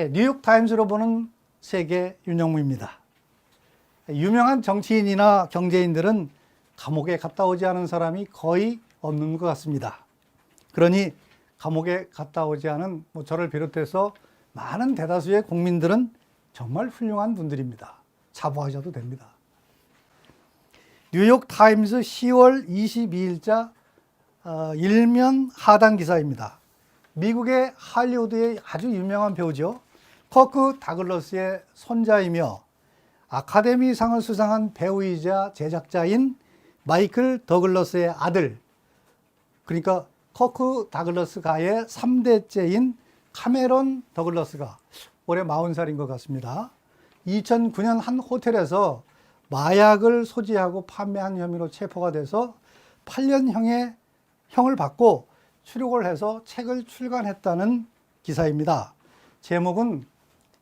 예, 뉴욕 타임즈로 보는 세계 윤영무입니다. 유명한 정치인이나 경제인들은 감옥에 갔다 오지 않은 사람이 거의 없는 것 같습니다. 그러니 감옥에 갔다 오지 않은 뭐 저를 비롯해서 많은 대다수의 국민들은 정말 훌륭한 분들입니다. 자부하셔도 됩니다. 뉴욕 타임즈 10월 22일자 어, 일면 하단 기사입니다. 미국의 할리우드의 아주 유명한 배우죠. 커크 다글러스의 손자이며 아카데미상을 수상한 배우이자 제작자인 마이클 더글러스의 아들, 그러니까 커크 다글러스가의 3대째인 카메론 더글러스가 올해 40살인 것 같습니다. 2009년 한 호텔에서 마약을 소지하고 판매한 혐의로 체포가 돼서 8년형의 형을 받고 추록을 해서 책을 출간했다는 기사입니다. 제목은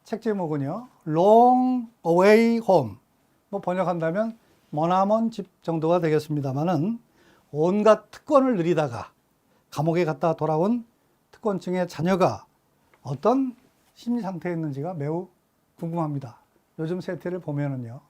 책 제목은요. Long Away Home. 뭐 번역한다면 머나먼 집 정도가 되겠습니다만은 온갖 특권을 누리다가 감옥에 갔다 돌아온 특권층의 자녀가 어떤 심리 상태였는지가 매우 궁금합니다. 요즘 세태를 보면은요.